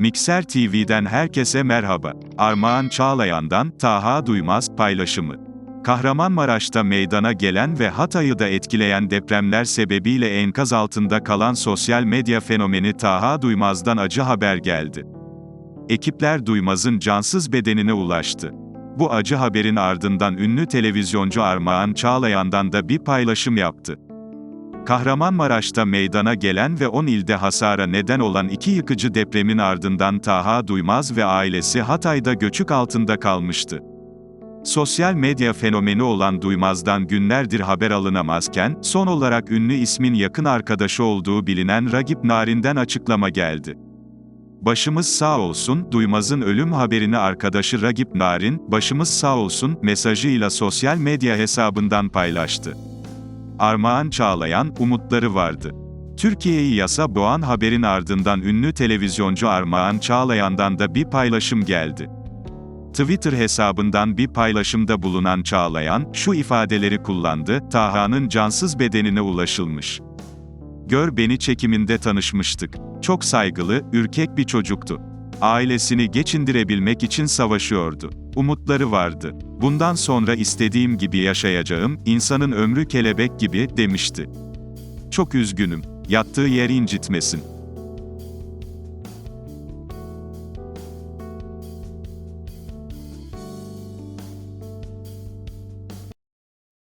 Mikser TV'den herkese merhaba. Armağan Çağlayan'dan Taha Duymaz paylaşımı. Kahramanmaraş'ta meydana gelen ve Hatay'ı da etkileyen depremler sebebiyle enkaz altında kalan sosyal medya fenomeni Taha Duymaz'dan acı haber geldi. Ekipler Duymaz'ın cansız bedenine ulaştı. Bu acı haberin ardından ünlü televizyoncu Armağan Çağlayan'dan da bir paylaşım yaptı. Kahramanmaraş'ta meydana gelen ve 10 ilde hasara neden olan iki yıkıcı depremin ardından Taha Duymaz ve ailesi Hatay'da göçük altında kalmıştı. Sosyal medya fenomeni olan Duymaz'dan günlerdir haber alınamazken, son olarak ünlü ismin yakın arkadaşı olduğu bilinen Ragip Narin'den açıklama geldi. Başımız sağ olsun, Duymaz'ın ölüm haberini arkadaşı Ragip Narin, başımız sağ olsun, mesajıyla sosyal medya hesabından paylaştı. Armağan Çağlayan, umutları vardı. Türkiye'yi yasa boğan haberin ardından ünlü televizyoncu Armağan Çağlayan'dan da bir paylaşım geldi. Twitter hesabından bir paylaşımda bulunan Çağlayan, şu ifadeleri kullandı, Taha'nın cansız bedenine ulaşılmış. Gör beni çekiminde tanışmıştık. Çok saygılı, ürkek bir çocuktu. Ailesini geçindirebilmek için savaşıyordu. Umutları vardı. Bundan sonra istediğim gibi yaşayacağım, insanın ömrü kelebek gibi, demişti. Çok üzgünüm. Yattığı yer incitmesin.